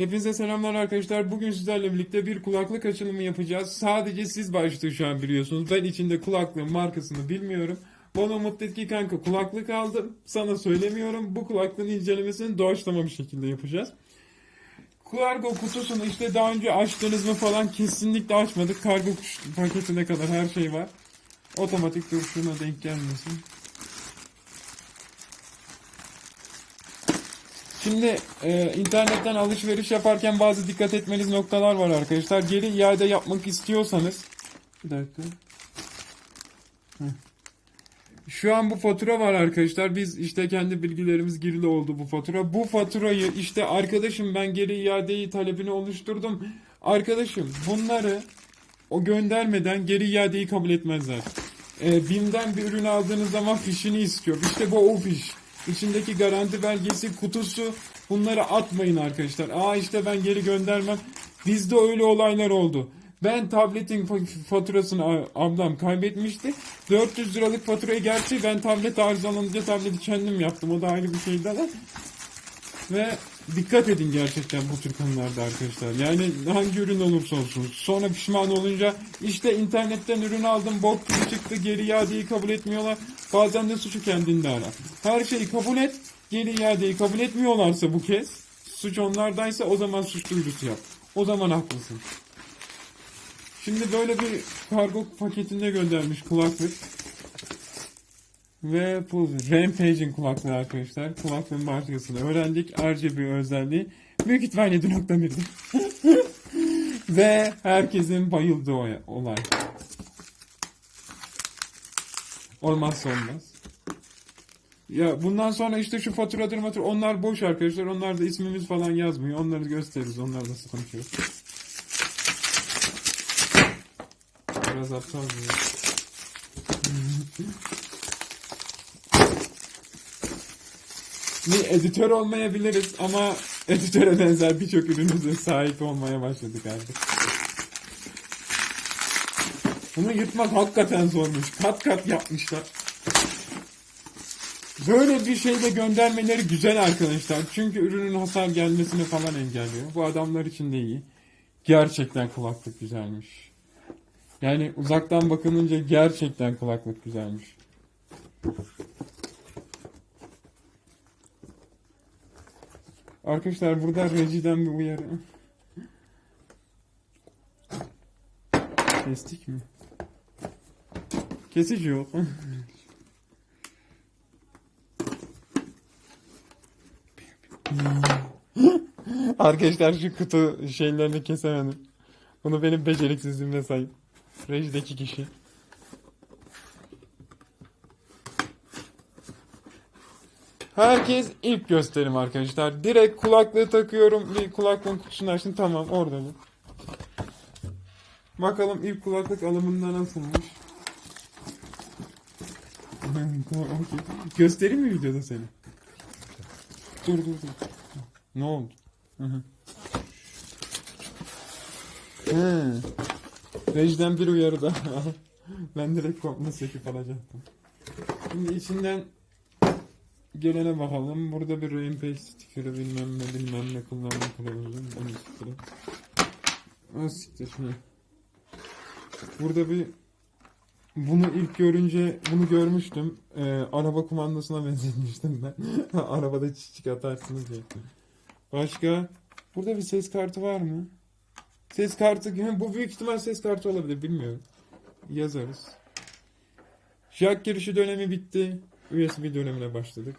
Hepinize selamlar arkadaşlar. Bugün sizlerle birlikte bir kulaklık açılımı yapacağız. Sadece siz başta şu an biliyorsunuz. Ben içinde kulaklığın markasını bilmiyorum. Bana umut ki kanka kulaklık aldım. Sana söylemiyorum. Bu kulaklığın incelemesini doğaçlama bir şekilde yapacağız. Kargo kutusunu işte daha önce açtınız mı falan kesinlikle açmadık. Kargo paketine kadar her şey var. Otomatik dur şuna denk gelmesin. Şimdi e, internetten alışveriş yaparken bazı dikkat etmeniz noktalar var arkadaşlar. Geri iade yapmak istiyorsanız bir dakika. Şu an bu fatura var arkadaşlar. Biz işte kendi bilgilerimiz girili oldu bu fatura. Bu faturayı işte arkadaşım ben geri iadeyi talebini oluşturdum. Arkadaşım bunları o göndermeden geri iadeyi kabul etmezler. E, BİM'den bir ürün aldığınız zaman fişini istiyor. İşte bu o fiş. İçindeki garanti belgesi, kutusu bunları atmayın arkadaşlar. Aa işte ben geri göndermem. Bizde öyle olaylar oldu. Ben tabletin fa- faturasını ablam kaybetmişti. 400 liralık faturayı gerçi ben tablet arızalanınca tableti kendim yaptım. O da ayrı bir şeydi ama. Ve dikkat edin gerçekten bu tür konularda arkadaşlar. Yani hangi ürün olursa olsun. Sonra pişman olunca işte internetten ürün aldım bok gibi çıktı geri iadeyi kabul etmiyorlar. Bazen de suçu kendinde ara. Her şeyi kabul et. Geri iadeyi kabul etmiyorlarsa bu kez suç onlardaysa o zaman suç duyurusu yap. O zaman haklısın. Şimdi böyle bir kargo paketinde göndermiş kulaklık. Ve bu Rampage'in kulaklığı arkadaşlar. Kulaklığın markasını öğrendik. RGB özelliği. Büyük ihtimalle 7.1'di. Ve herkesin bayıldığı olay. Olmazsa olmaz. Ya bundan sonra işte şu faturadır matur onlar boş arkadaşlar. Onlar da ismimiz falan yazmıyor. Onları gösteririz. Onlar da sıkıntı yok. Biraz aptal Bir editör olmayabiliriz ama editöre benzer birçok ürünümüze sahip olmaya başladık artık. Bunu yırtmak hakikaten zormuş. Kat kat yapmışlar. Böyle bir şeyle göndermeleri güzel arkadaşlar. Çünkü ürünün hasar gelmesini falan engelliyor. Bu adamlar için de iyi. Gerçekten kulaklık güzelmiş. Yani uzaktan bakılınca gerçekten kulaklık güzelmiş. Arkadaşlar burada rejiden bir uyarı. Kestik mi? Kesici yok. Arkadaşlar şu kutu şeylerini kesemedim. Bunu benim beceriksizliğimle sayın. Rejideki kişi. Herkes ilk gösterim arkadaşlar. Direkt kulaklığı takıyorum. Bir kulaklığın kutusunu açtım. Tamam orada bu. Bakalım ilk kulaklık alımında nasılmış. Okey. Göstereyim mi videoda seni? Dur dur dur. Ne oldu? Hı hı. Rejden bir uyarı da. ben direkt komple söküp alacaktım. Şimdi içinden gelene bakalım. Burada bir Rampage sticker'ı bilmem ne bilmem ne kullanma kılavuzun. Onu sticker'ı. O siktir. Burada bir bunu ilk görünce bunu görmüştüm. Ee, araba kumandasına benzetmiştim ben. Arabada çiçek atarsınız diye. Başka? Burada bir ses kartı var mı? Ses kartı bu büyük ihtimal ses kartı olabilir bilmiyorum. Yazarız. Jack girişi dönemi bitti. USB dönemine başladık.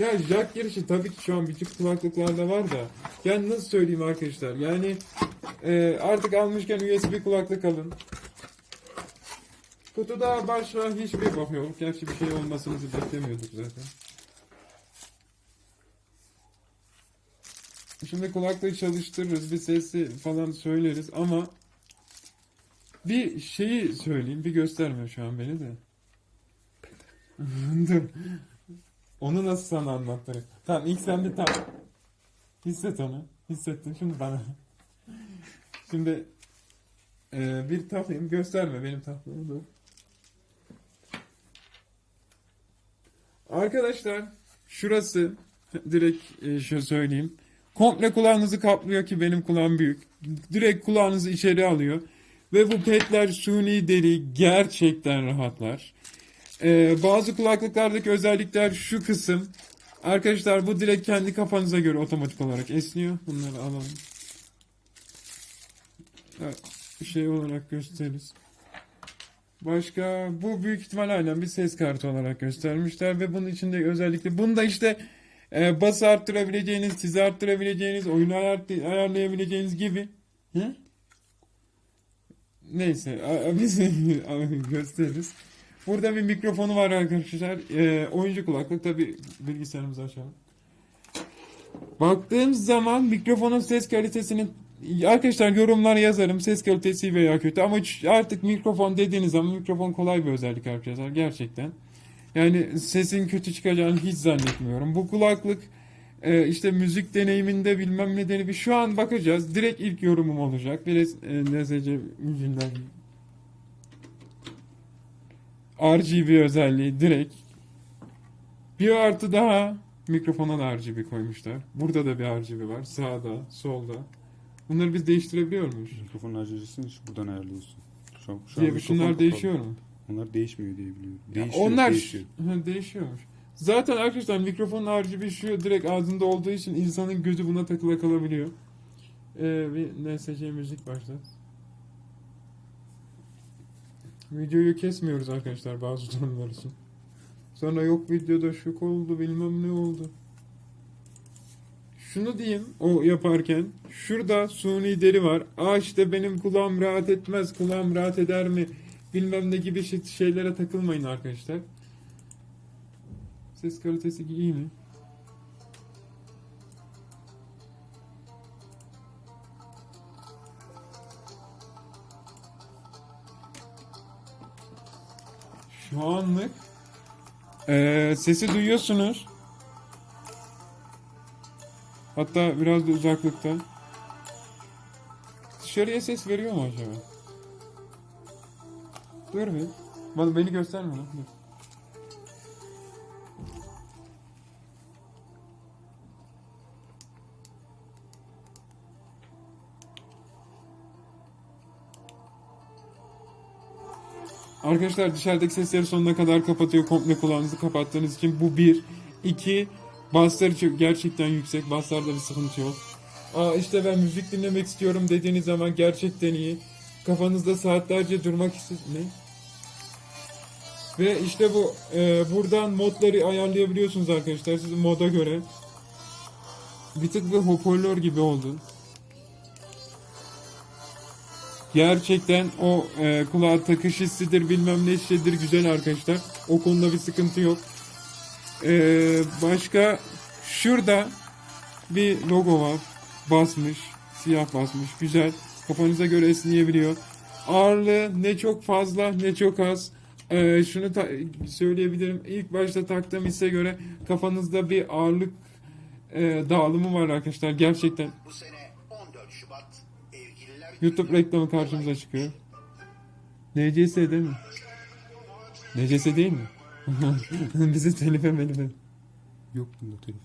Ya jack girişi tabii ki şu an birçok kulaklıklarda var da. Yani nasıl söyleyeyim arkadaşlar? Yani e, artık almışken USB kulaklık alın. Kutuda başka hiçbir bak yok. Gerçi bir şey olmasını beklemiyorduk zaten. Şimdi kulaklığı çalıştırırız, bir sesi falan söyleriz ama bir şeyi söyleyeyim, bir gösterme şu an beni de. Dur. Onu nasıl sana anlatırım? Tamam ilk sen bir tam hisset onu. Hissettin şimdi bana. Şimdi e, bir takayım gösterme benim taktığımı dur. Arkadaşlar şurası Direkt e, şöyle söyleyeyim. Komple kulağınızı kaplıyor ki benim kulağım büyük. Direkt kulağınızı içeri alıyor. Ve bu petler suni deri gerçekten rahatlar. Ee, bazı kulaklıklardaki özellikler şu kısım. Arkadaşlar bu direkt kendi kafanıza göre otomatik olarak esniyor. Bunları alalım. Evet, şey olarak gösteririz. Başka bu büyük ihtimal aynen bir ses kartı olarak göstermişler ve bunun içinde özellikle bunda işte e, bas arttırabileceğiniz, tiz arttırabileceğiniz, oyunu ayar, ayarlayabileceğiniz gibi. Hı? Neyse biz gösteririz. Burada bir mikrofonu var arkadaşlar. E, oyuncu kulaklık tabi bilgisayarımızı açalım. Baktığımız zaman mikrofonun ses kalitesinin arkadaşlar yorumlar yazarım ses kalitesi veya kötü ama artık mikrofon dediğiniz zaman mikrofon kolay bir özellik arkadaşlar gerçekten. Yani sesin kötü çıkacağını hiç zannetmiyorum. Bu kulaklık e, işte müzik deneyiminde bilmem nedeni bir şu an bakacağız. Direkt ilk yorumum olacak. Biraz e, NSC müziğinden RGB özelliği direkt. Bir artı daha mikrofona da RGB koymuşlar. Burada da bir RGB var. Sağda, solda. Bunları biz değiştirebiliyor muyuz? Mikrofonun ayrıcısını buradan ayarlıyorsun. Şu, an- şu an Diye mikrofon kapalı. değişiyor mu? Onlar değişmiyor diye biliyorum. Değişiyor, onlar değişiyor. Hı, değişiyormuş. Zaten arkadaşlar mikrofonun RGB şu direkt ağzında olduğu için insanın gözü buna takıla kalabiliyor. Ee, bir NSC müzik başlat. Videoyu kesmiyoruz arkadaşlar bazı durumlar için. Sonra yok videoda şu oldu bilmem ne oldu. Şunu diyeyim o yaparken şurada suni deri var. Aa işte benim kulağım rahat etmez kulağım rahat eder mi bilmem ne gibi şey- şeylere takılmayın arkadaşlar. Ses kalitesi iyi mi? Şu anlık eee, sesi duyuyorsunuz. Hatta biraz da uzaklıkta. Dışarıya ses veriyor mu acaba? Dur bir. Bana beni gösterme. Dur. Arkadaşlar dışarıdaki sesleri sonuna kadar kapatıyor. Komple kulağınızı kapattığınız için bu bir. iki Bassları çok gerçekten yüksek. Basslarda bir sıkıntı yok. Aa işte ben müzik dinlemek istiyorum dediğiniz zaman gerçekten iyi. Kafanızda saatlerce durmak. Ne? Ve işte bu e, buradan modları ayarlayabiliyorsunuz arkadaşlar sizin moda göre. Bir tık bir hoparlör gibi oldu. Gerçekten o e, kulağa takış hissidir bilmem ne hissidir güzel arkadaşlar. O konuda bir sıkıntı yok. E, başka şurada bir logo var. Basmış. Siyah basmış. Güzel. Kafanıza göre esneyebiliyor. Ağırlığı ne çok fazla ne çok az. E, şunu söyleyebilirim. İlk başta taktığım hisse göre kafanızda bir ağırlık e, dağılımı var arkadaşlar. Gerçekten Bu sene 14 Şubat Evgililer YouTube reklamı karşımıza çıkıyor. NCS değil mi? NCS değil mi? Bizi telife melife. Yok bunda telif.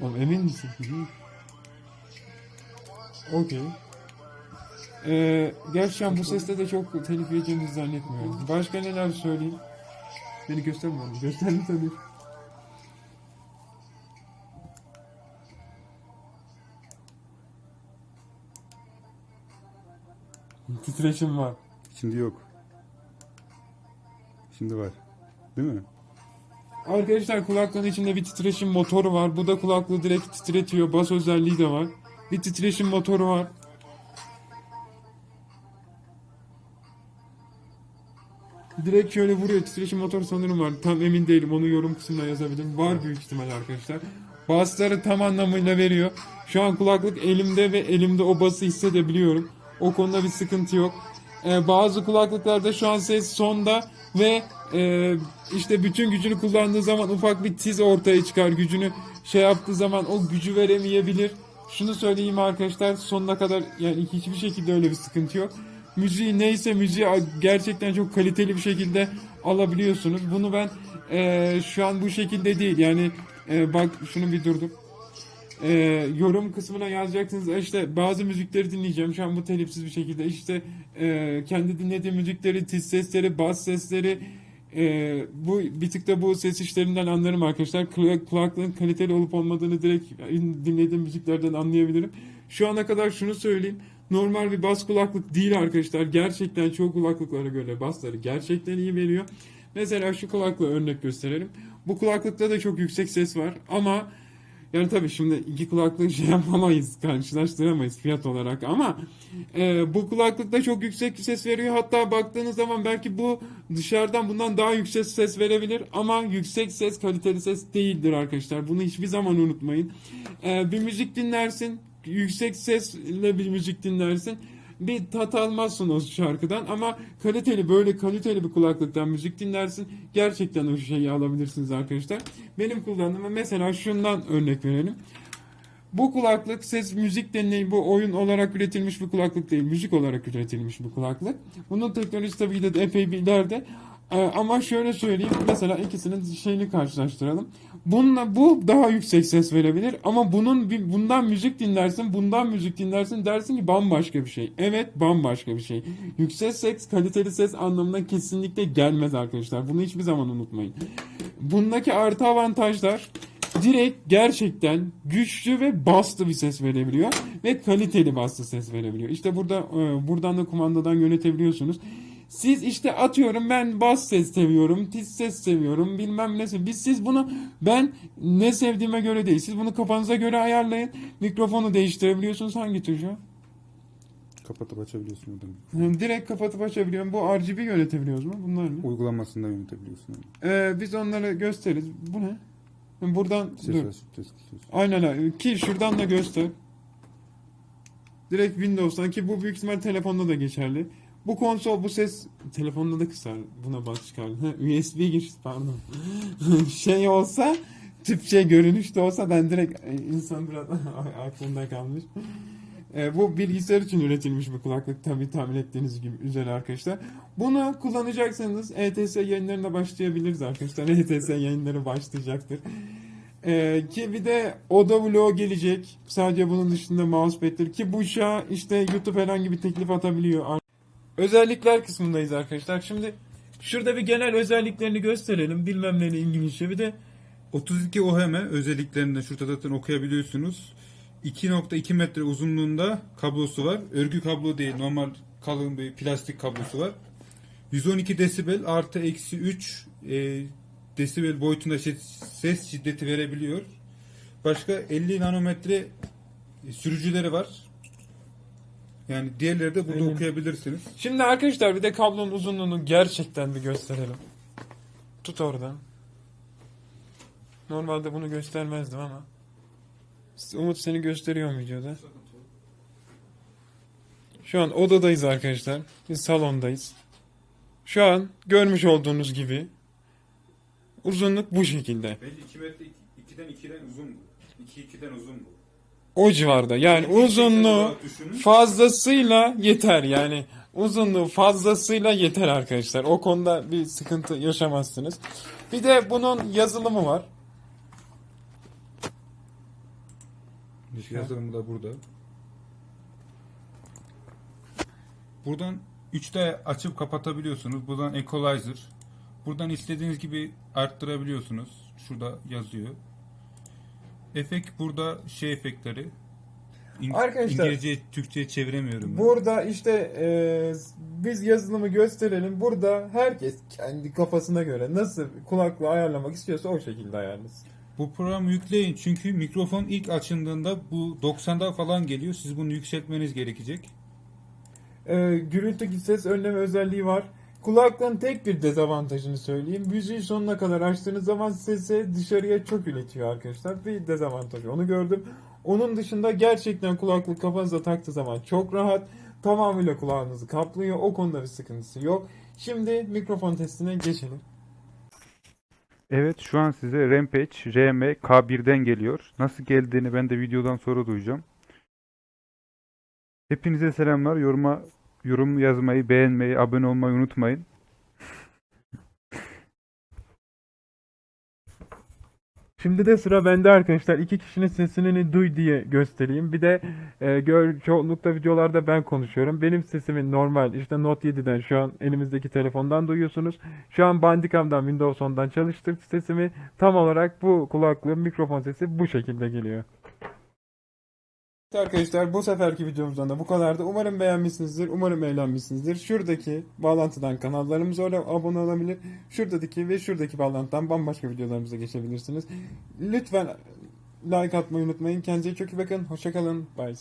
Oğlum emin misin? Okey. Ee, gerçekten bu seste de çok telif yiyeceğimizi zannetmiyorum. Başka neler söyleyeyim? Beni gösterme oğlum. Gösterme tabii. Titreşim var. Şimdi yok. Şimdi var. Değil mi? Arkadaşlar kulaklığın içinde bir titreşim motoru var. Bu da kulaklığı direkt titretiyor. Bas özelliği de var. Bir titreşim motoru var. Direkt şöyle vuruyor. Titreşim motoru sanırım var. Tam emin değilim. Onu yorum kısmına yazabilirim. Var büyük ihtimal arkadaşlar. Basları tam anlamıyla veriyor. Şu an kulaklık elimde ve elimde o bası hissedebiliyorum. O konuda bir sıkıntı yok. Ee, bazı kulaklıklarda şu an ses sonda ve e, işte bütün gücünü kullandığı zaman ufak bir tiz ortaya çıkar. Gücünü şey yaptığı zaman o gücü veremeyebilir. Şunu söyleyeyim arkadaşlar sonuna kadar yani hiçbir şekilde öyle bir sıkıntı yok. Müziği neyse müziği gerçekten çok kaliteli bir şekilde alabiliyorsunuz. Bunu ben e, şu an bu şekilde değil yani Ee, bak şunu bir durdum. Ee, yorum kısmına yazacaksınız. İşte bazı müzikleri dinleyeceğim. Şu an bu telifsiz bir şekilde. İşte e, kendi dinlediğim müzikleri, tiz sesleri, bas sesleri, e, bu bir tık da bu ses işlerinden anlarım arkadaşlar. Kula- Kulaklığın kaliteli olup olmadığını direkt dinlediğim müziklerden anlayabilirim. Şu ana kadar şunu söyleyeyim. Normal bir bas kulaklık değil arkadaşlar. Gerçekten çoğu kulaklıklara göre basları gerçekten iyi veriyor. Mesela şu kulaklığı örnek gösterelim. Bu kulaklıkta da çok yüksek ses var ama yani tabii şimdi iki kulaklığı şey yapamayız, karşılaştıramayız fiyat olarak ama e, bu kulaklıkta çok yüksek ses veriyor. Hatta baktığınız zaman belki bu dışarıdan bundan daha yüksek ses verebilir ama yüksek ses kaliteli ses değildir arkadaşlar. Bunu hiçbir zaman unutmayın. E, bir müzik dinlersin, yüksek sesle bir müzik dinlersin. Bir tat almazsın o şarkıdan ama kaliteli böyle kaliteli bir kulaklıktan müzik dinlersin. Gerçekten o şeyi alabilirsiniz arkadaşlar. Benim kullandığım mesela şundan örnek verelim. Bu kulaklık ses müzik deneyim bu oyun olarak üretilmiş bir kulaklık değil. Müzik olarak üretilmiş bir kulaklık. Bunun teknolojisi tabii ki de epey bir ileride. Ee, ama şöyle söyleyeyim. Mesela ikisinin şeyini karşılaştıralım. Bununla bu daha yüksek ses verebilir ama bunun bundan müzik dinlersin, bundan müzik dinlersin dersin ki bambaşka bir şey. Evet, bambaşka bir şey. Yüksek ses, kaliteli ses anlamına kesinlikle gelmez arkadaşlar. Bunu hiçbir zaman unutmayın. Bundaki artı avantajlar direkt gerçekten güçlü ve bastı bir ses verebiliyor ve kaliteli bastı ses verebiliyor. İşte burada e, buradan da kumandadan yönetebiliyorsunuz. Siz işte atıyorum ben bas ses seviyorum, tiz ses seviyorum, bilmem ne sev- Biz siz bunu ben ne sevdiğime göre değil. Siz bunu kafanıza göre ayarlayın. Mikrofonu değiştirebiliyorsunuz hangi tuşu? Kapatıp açabiliyorsun oradan. Direkt kapatıp açabiliyorum. Bu RGB yönetebiliyoruz mu? Bunlar ne? Uygulamasında yönetebiliyorsun. Ee, biz onları gösteririz. Bu ne? Buradan Ses dur. açıp ses kısıyorsun. Aynen öyle. Ki şuradan da göster. Direkt Windows'tan ki bu büyük ihtimal telefonda da geçerli. Bu konsol bu ses telefonda da kısar. Buna bak çıkar. Ha, USB giriş pardon. şey olsa Türkçe görünüşte olsa ben direkt e, insan biraz aklımda kalmış. E, bu bilgisayar için üretilmiş bir kulaklık tabii tahmin ettiğiniz gibi üzere arkadaşlar. Bunu kullanacaksanız ETS yayınlarına başlayabiliriz arkadaşlar. ETS yayınları başlayacaktır. Ee, ki bir de Oda Vlog gelecek. Sadece bunun dışında mousepad'tir. Ki bu an işte YouTube herhangi bir teklif atabiliyor. Özellikler kısmındayız arkadaşlar. Şimdi şurada bir genel özelliklerini gösterelim. Bilmem ne İngilizce bir de 32 OHM özelliklerini de şurada zaten okuyabiliyorsunuz. 2.2 metre uzunluğunda kablosu var. Örgü kablo değil normal kalın bir plastik kablosu var. 112 desibel artı eksi 3 e, desibel boyutunda ses şiddeti verebiliyor. Başka 50 nanometre sürücüleri var. Yani diğerleri de burada Aynen. okuyabilirsiniz. Şimdi arkadaşlar bir de kablonun uzunluğunu gerçekten bir gösterelim. Tut oradan. Normalde bunu göstermezdim ama. Umut seni gösteriyor videoda. Şu an odadayız arkadaşlar. Biz salondayız. Şu an görmüş olduğunuz gibi uzunluk bu şekilde. Bence 2 metre 2'den 2'den uzun bu. 2 2'den uzun bu. O civarda. Yani uzunluğu fazlasıyla yeter yani. Uzunluğu fazlasıyla yeter arkadaşlar. O konuda bir sıkıntı yaşamazsınız. Bir de bunun yazılımı var. Yazılımı da burada. Buradan 3'te açıp kapatabiliyorsunuz. Buradan equalizer. Buradan istediğiniz gibi arttırabiliyorsunuz. Şurada yazıyor. Efekt burada şey efektleri. İng- Arkadaşlar- İngilizce Türkçe'ye çeviremiyorum ben. Burada işte e, biz yazılımı gösterelim. Burada herkes kendi kafasına göre nasıl kulaklığı ayarlamak istiyorsa o şekilde ayarlasın. Bu programı yükleyin çünkü mikrofon ilk açıldığında bu 90'da falan geliyor. Siz bunu yükseltmeniz gerekecek. E, gürültü ses önleme özelliği var. Kulaklığın tek bir dezavantajını söyleyeyim. Müziği sonuna kadar açtığınız zaman sesi dışarıya çok ületiyor arkadaşlar. Bir dezavantajı onu gördüm. Onun dışında gerçekten kulaklık kafanıza taktığı zaman çok rahat. Tamamıyla kulağınızı kaplıyor. O konuda bir sıkıntısı yok. Şimdi mikrofon testine geçelim. Evet şu an size Rampage RM K1'den geliyor. Nasıl geldiğini ben de videodan sonra duyacağım. Hepinize selamlar. Yoruma yorum yazmayı, beğenmeyi, abone olmayı unutmayın. Şimdi de sıra bende arkadaşlar. İki kişinin sesini duy diye göstereyim. Bir de e, gör, çoğunlukla videolarda ben konuşuyorum. Benim sesimi normal işte Note 7'den şu an elimizdeki telefondan duyuyorsunuz. Şu an Bandicam'dan Windows 10'dan çalıştık sesimi. Tam olarak bu kulaklığın mikrofon sesi bu şekilde geliyor. Arkadaşlar bu seferki videomuzdan da bu kadardı. Umarım beğenmişsinizdir. Umarım eğlenmişsinizdir. Şuradaki bağlantıdan kanallarımıza abone olabilir. Şuradaki ve şuradaki bağlantıdan bambaşka videolarımıza geçebilirsiniz. Lütfen like atmayı unutmayın. Kendinize çok iyi bakın. Hoşçakalın. Bye.